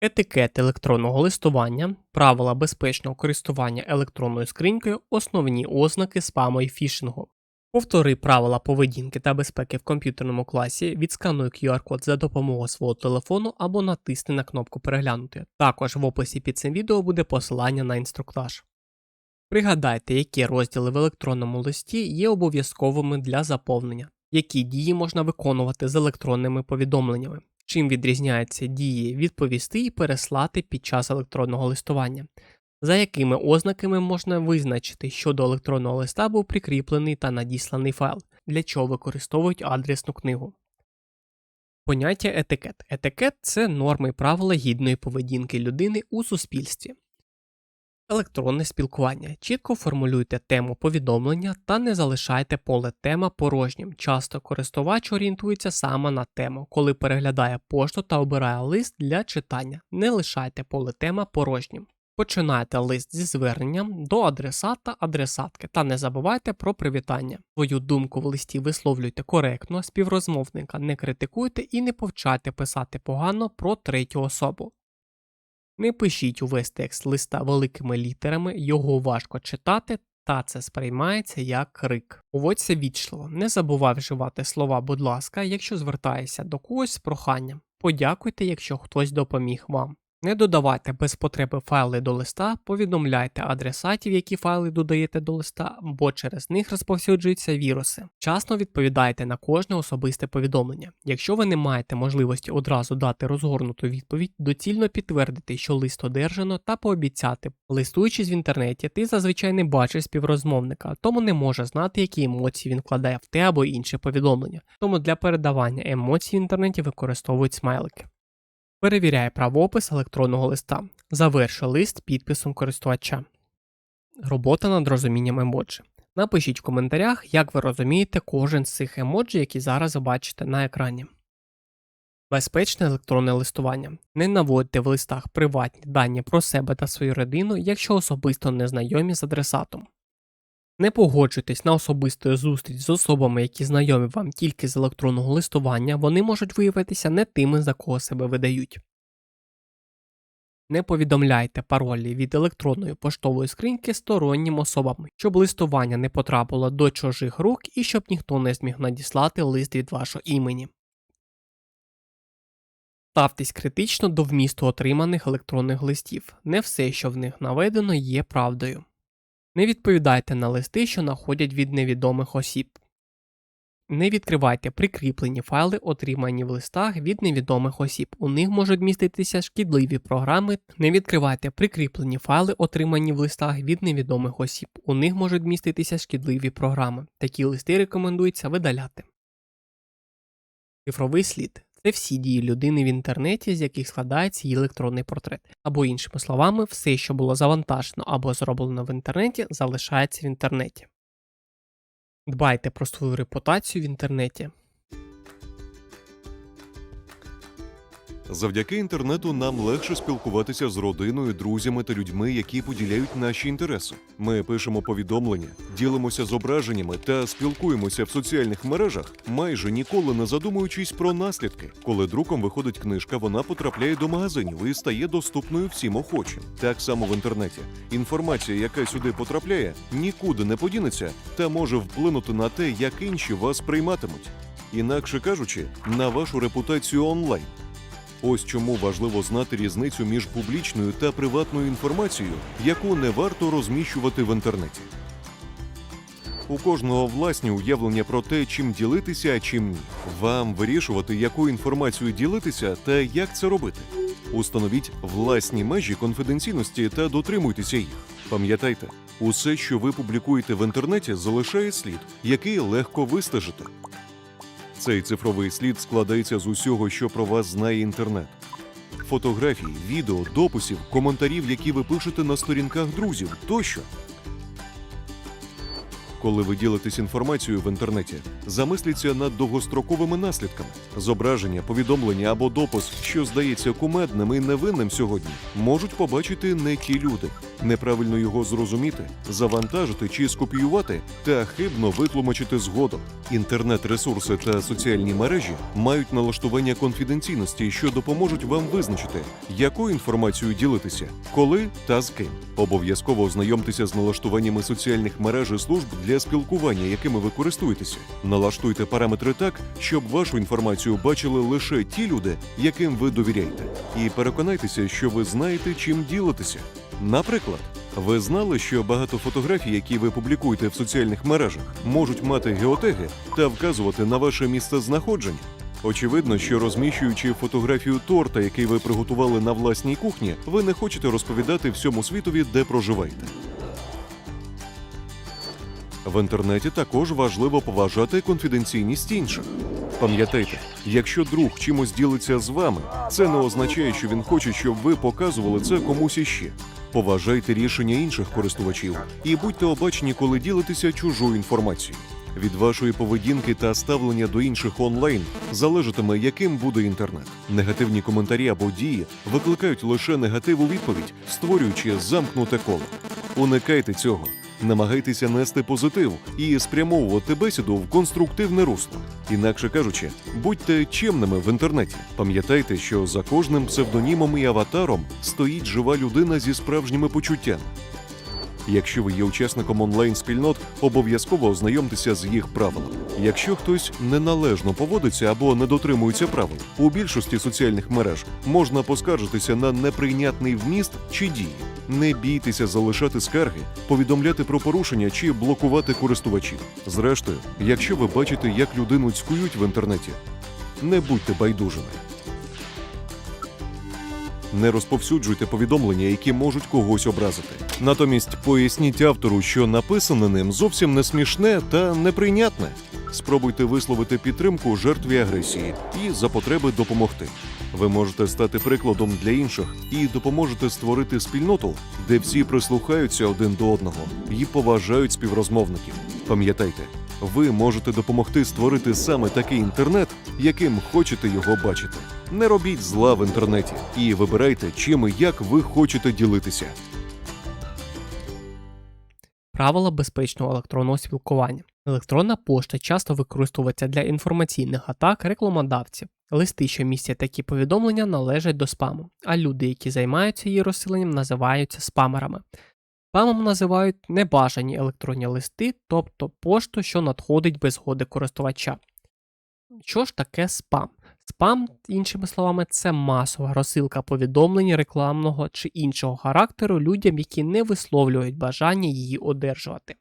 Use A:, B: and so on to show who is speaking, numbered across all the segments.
A: Етикет електронного листування, правила безпечного користування електронною скринькою, основні ознаки спаму і фішингу. Повтори правила поведінки та безпеки в комп'ютерному класі, відскануй QR-код за допомогою свого телефону або натисни на кнопку Переглянути. Також в описі під цим відео буде посилання на інструктаж. Пригадайте, які розділи в електронному листі є обов'язковими для заповнення, які дії можна виконувати з електронними повідомленнями, чим відрізняються дії відповісти і переслати під час електронного листування, за якими ознаками можна визначити, що до електронного листа був прикріплений та надісланий файл, для чого використовують адресну книгу. Поняття етикет. Етикет це норми правила гідної поведінки людини у суспільстві. Електронне спілкування. Чітко формулюйте тему повідомлення та не залишайте поле тема порожнім. Часто користувач орієнтується саме на тему, коли переглядає пошту та обирає лист для читання. Не лишайте поле тема порожнім. Починайте лист зі зверненням до адресата адресатки та не забувайте про привітання. Свою думку в листі висловлюйте коректно, співрозмовника не критикуйте і не повчайте писати погано про третю особу. Не пишіть увесь текст листа великими літерами, його важко читати, та це сприймається як крик. Поводься вічливо, не забувай вживати слова, будь ласка, якщо звертаєшся до когось з проханням. Подякуйте, якщо хтось допоміг вам. Не додавайте без потреби файли до листа, повідомляйте адресатів, які файли додаєте до листа, бо через них розповсюджуються віруси. Вчасно відповідайте на кожне особисте повідомлення. Якщо ви не маєте можливості одразу дати розгорнуту відповідь, доцільно підтвердити, що лист одержано, та пообіцяти. Листуючись в інтернеті, ти зазвичай не бачиш співрозмовника, тому не може знати, які емоції він вкладає в те або інше повідомлення. Тому для передавання емоцій в інтернеті використовують смайлики. Перевіряє правопис електронного листа. Завершує лист підписом користувача. Робота над розумінням емоджі. Напишіть в коментарях, як ви розумієте кожен з цих емоджі, які зараз бачите на екрані. Безпечне електронне листування. Не наводьте в листах приватні дані про себе та свою родину, якщо особисто не знайомі з адресатом. Не погоджуйтесь на особисту зустріч з особами, які знайомі вам тільки з електронного листування, вони можуть виявитися не тими, за кого себе видають. Не повідомляйте паролі від електронної поштової скриньки стороннім особам, щоб листування не потрапило до чужих рук і щоб ніхто не зміг надіслати лист від вашого імені. Ставтесь критично до вмісту отриманих електронних листів. Не все, що в них наведено, є правдою. Не відповідайте на листи, що находять від невідомих осіб. Не відкривайте прикріплені файли, отримані в листах від невідомих осіб. У них можуть міститися шкідливі програми. Не відкривайте прикріплені файли, отримані в листах від невідомих осіб. У них можуть міститися шкідливі програми. Такі листи рекомендується видаляти. Цифровий слід це всі дії людини в інтернеті, з яких складається її електронний портрет. Або, іншими словами, все, що було завантажено або зроблено в інтернеті, залишається в інтернеті. Дбайте про свою репутацію в інтернеті.
B: Завдяки інтернету нам легше спілкуватися з родиною, друзями та людьми, які поділяють наші інтереси. Ми пишемо повідомлення, ділимося зображеннями та спілкуємося в соціальних мережах, майже ніколи не задумуючись про наслідки. Коли друком виходить книжка, вона потрапляє до магазинів і стає доступною всім охочим. Так само в інтернеті. Інформація, яка сюди потрапляє, нікуди не подінеться та може вплинути на те, як інші вас прийматимуть. Інакше кажучи, на вашу репутацію онлайн. Ось чому важливо знати різницю між публічною та приватною інформацією, яку не варто розміщувати в інтернеті. У кожного власні уявлення про те, чим ділитися, а чим ні. Вам вирішувати, яку інформацію ділитися та як це робити. Установіть власні межі конфіденційності та дотримуйтеся їх. Пам'ятайте, усе, що ви публікуєте в інтернеті, залишає слід, який легко вистежити. Цей цифровий слід складається з усього, що про вас знає інтернет: фотографій, відео, дописів, коментарів, які ви пишете на сторінках друзів тощо. Коли ви ділитесь інформацією в інтернеті, замисліться над довгостроковими наслідками. Зображення, повідомлення або допис, що здається кумедним і невинним сьогодні, можуть побачити не ті люди, неправильно його зрозуміти, завантажити чи скопіювати та хибно витлумачити згодом. Інтернет-ресурси та соціальні мережі мають налаштування конфіденційності, що допоможуть вам визначити, якою інформацією ділитися, коли та з ким. Обов'язково ознайомтеся з налаштуваннями соціальних мереж і служб для спілкування, якими ви користуєтеся. Налаштуйте параметри так, щоб вашу інформацію бачили лише ті люди, яким ви довіряєте. І переконайтеся, що ви знаєте, чим ділитися. Наприклад, ви знали, що багато фотографій, які ви публікуєте в соціальних мережах, можуть мати геотеги та вказувати на ваше місце знаходження. Очевидно, що розміщуючи фотографію торта, який ви приготували на власній кухні, ви не хочете розповідати всьому світові, де проживаєте. В інтернеті також важливо поважати конфіденційність інших. Пам'ятайте, якщо друг чимось ділиться з вами, це не означає, що він хоче, щоб ви показували це комусь іще. Поважайте рішення інших користувачів і будьте обачені, коли ділитеся чужою інформацією. Від вашої поведінки та ставлення до інших онлайн залежатиме, яким буде інтернет. Негативні коментарі або дії викликають лише негативу відповідь, створюючи замкнуте коло. Уникайте цього. Намагайтеся нести позитив і спрямовувати бесіду в конструктивне русло. Інакше кажучи, будьте чемними в інтернеті. Пам'ятайте, що за кожним псевдонімом і аватаром стоїть жива людина зі справжніми почуттями. Якщо ви є учасником онлайн-спільнот, обов'язково ознайомтеся з їх правилами. Якщо хтось неналежно поводиться або не дотримується правил, у більшості соціальних мереж можна поскаржитися на неприйнятний вміст чи дії. Не бійтеся залишати скарги, повідомляти про порушення чи блокувати користувачів. Зрештою, якщо ви бачите, як людину цькують в інтернеті, не будьте байдужими. Не розповсюджуйте повідомлення, які можуть когось образити. Натомість поясніть автору, що написане ним зовсім не смішне та неприйнятне. Спробуйте висловити підтримку жертві агресії і за потреби допомогти. Ви можете стати прикладом для інших і допоможете створити спільноту, де всі прислухаються один до одного і поважають співрозмовників. Пам'ятайте, ви можете допомогти створити саме такий інтернет, яким хочете його бачити. Не робіть зла в інтернеті і вибирайте, чим і як ви хочете ділитися.
A: Правила безпечного електронного спілкування. Електронна пошта часто використовується для інформаційних атак рекламодавців. Листи, що містять такі повідомлення, належать до спаму, а люди, які займаються її розсиленням, називаються спамерами. Спамом називають небажані електронні листи, тобто пошту, що надходить без згоди користувача. Що ж таке спам? Спам, іншими словами, це масова розсилка повідомлень рекламного чи іншого характеру людям, які не висловлюють бажання її одержувати.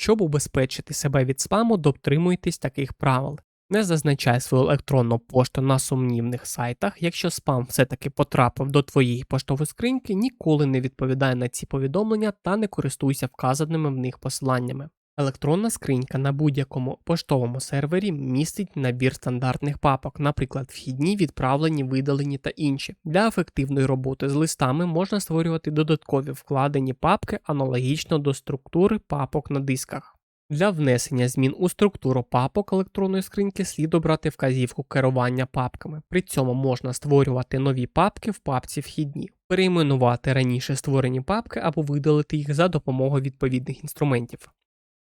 A: Щоб убезпечити себе від спаму, дотримуйтесь таких правил. Не зазначай свою електронну пошту на сумнівних сайтах. Якщо спам все-таки потрапив до твоєї поштової скриньки, ніколи не відповідай на ці повідомлення та не користуйся вказаними в них посиланнями. Електронна скринька на будь-якому поштовому сервері містить набір стандартних папок, наприклад, вхідні, відправлені, видалені та інші. Для ефективної роботи з листами можна створювати додаткові вкладені папки аналогічно до структури папок на дисках. Для внесення змін у структуру папок електронної скриньки слід обрати вказівку керування папками. При цьому можна створювати нові папки в папці вхідні, перейменувати раніше створені папки або видалити їх за допомогою відповідних інструментів.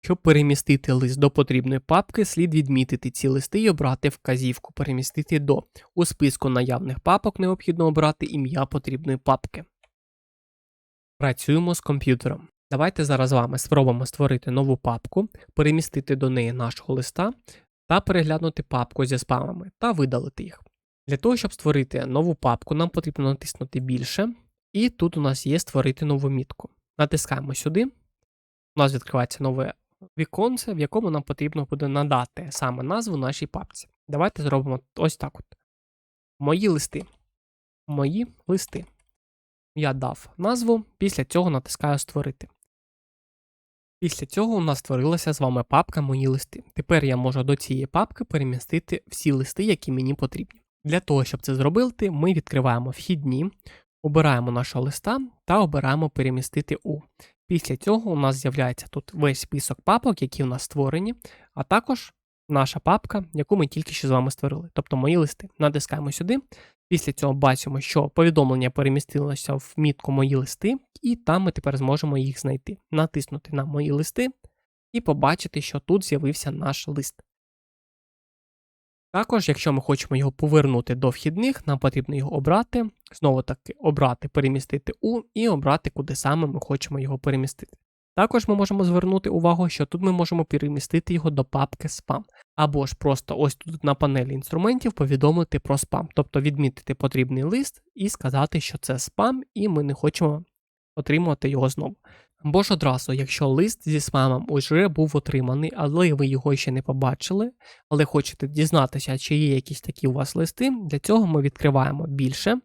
A: Щоб перемістити лист до потрібної папки, слід відмітити ці листи і обрати вказівку перемістити до. У списку наявних папок необхідно обрати ім'я потрібної папки. Працюємо з комп'ютером. Давайте зараз з вами спробуємо створити нову папку, перемістити до неї нашого листа та переглянути папку зі спамами та видалити їх. Для того, щоб створити нову папку, нам потрібно натиснути більше, і тут у нас є створити нову мітку. Натискаємо сюди. У нас відкривається нове віконце, в якому нам потрібно буде надати саме назву нашій папці. Давайте зробимо ось так: от. Мої листи. Мої листи. Я дав назву, після цього натискаю Створити. Після цього у нас створилася з вами папка Мої листи. Тепер я можу до цієї папки перемістити всі листи, які мені потрібні. Для того, щоб це зробити, ми відкриваємо вхідні, обираємо нашого листа та обираємо перемістити у. Після цього у нас з'являється тут весь список папок, які у нас створені, а також наша папка, яку ми тільки що з вами створили, тобто мої листи. Натискаємо сюди. Після цього бачимо, що повідомлення перемістилося в мітку мої листи, і там ми тепер зможемо їх знайти. Натиснути на мої листи і побачити, що тут з'явився наш лист. Також, якщо ми хочемо його повернути до вхідних, нам потрібно його обрати, знову таки обрати перемістити у і обрати, куди саме ми хочемо його перемістити. Також ми можемо звернути увагу, що тут ми можемо перемістити його до папки спам, або ж просто ось тут на панелі інструментів повідомити про спам, тобто відмітити потрібний лист і сказати, що це спам, і ми не хочемо отримувати його знову. Або ж одразу, якщо лист зі спамом уже був отриманий, але ви його ще не побачили, але хочете дізнатися, чи є якісь такі у вас листи, для цього ми відкриваємо більше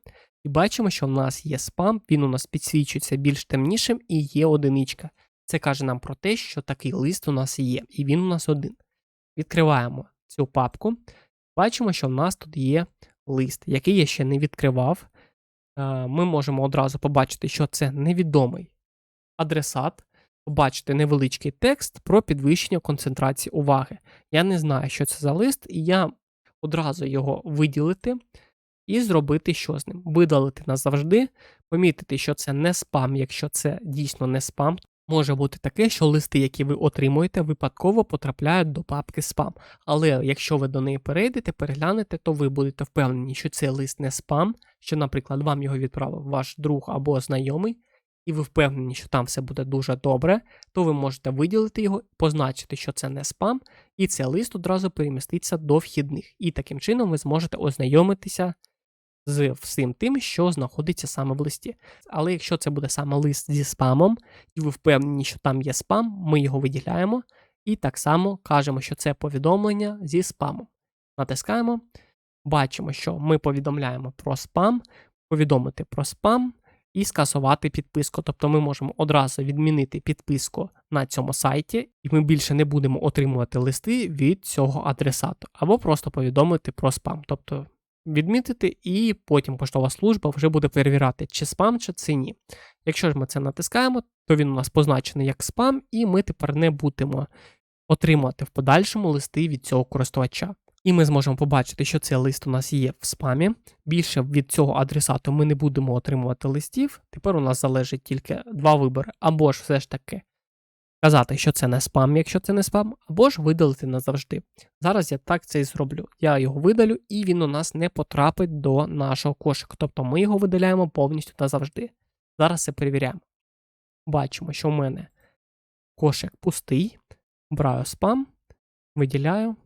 A: і бачимо, що в нас є спам, він у нас підсвічується більш темнішим і є одиничка. Це каже нам про те, що такий лист у нас є, і він у нас один. Відкриваємо цю папку, бачимо, що в нас тут є лист, який я ще не відкривав. Е, Ми можемо одразу побачити, що це невідомий адресат, побачити невеличкий текст про підвищення концентрації уваги. Я не знаю, що це за лист, і я одразу його виділити і зробити що з ним. Видалити назавжди, помітити, що це не спам, якщо це дійсно не спам. Може бути таке, що листи, які ви отримуєте, випадково потрапляють до папки спам. Але якщо ви до неї перейдете, переглянете, то ви будете впевнені, що цей лист не спам, що, наприклад, вам його відправив ваш друг або знайомий, і ви впевнені, що там все буде дуже добре, то ви можете виділити його, позначити, що це не спам, і цей лист одразу переміститься до вхідних. І таким чином ви зможете ознайомитися з всім тим, що знаходиться саме в листі. Але якщо це буде саме лист зі спамом, і ви впевнені, що там є спам, ми його виділяємо і так само кажемо, що це повідомлення зі спамом. Натискаємо, бачимо, що ми повідомляємо про спам, повідомити про спам і скасувати підписку. Тобто ми можемо одразу відмінити підписку на цьому сайті, і ми більше не будемо отримувати листи від цього адресату, або просто повідомити про спам. Тобто відмітити, і потім поштова служба вже буде перевіряти, чи спам, чи це ні. Якщо ж ми це натискаємо, то він у нас позначений як спам, і ми тепер не будемо отримувати в подальшому листи від цього користувача. І ми зможемо побачити, що цей лист у нас є в спамі. Більше від цього адресату ми не будемо отримувати листів. Тепер у нас залежить тільки два вибори, або ж все ж таки казати, що це не спам, якщо це не спам, або ж видалити назавжди. Зараз я так це і зроблю. Я його видалю, і він у нас не потрапить до нашого кошика. Тобто ми його видаляємо повністю назавжди. Зараз це перевіряємо. Бачимо, що в мене кошик пустий. Браю спам, виділяю,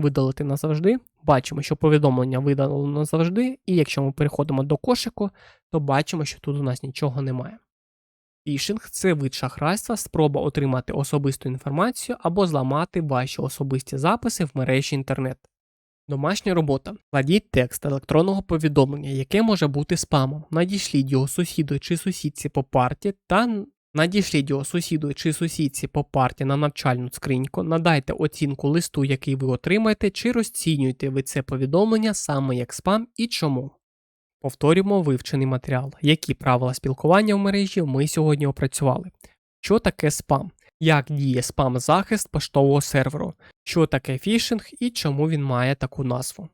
A: видалити назавжди. Бачимо, що повідомлення видалено назавжди, і якщо ми переходимо до кошику, то бачимо, що тут у нас нічого немає. Фішинг це вид шахрайства, спроба отримати особисту інформацію або зламати ваші особисті записи в мережі інтернет. Домашня робота. Кладіть текст електронного повідомлення, яке може бути спамом. Надішліть його сусіду чи сусідці по парті та надішліть його сусіду чи сусідці по парті на навчальну скриньку, надайте оцінку листу, який ви отримаєте, чи розцінюєте ви це повідомлення саме як спам і чому. Повторюємо вивчений матеріал. Які правила спілкування в мережі ми сьогодні опрацювали? Що таке спам? Як діє спам-захист поштового серверу? Що таке фішинг і чому він має таку назву?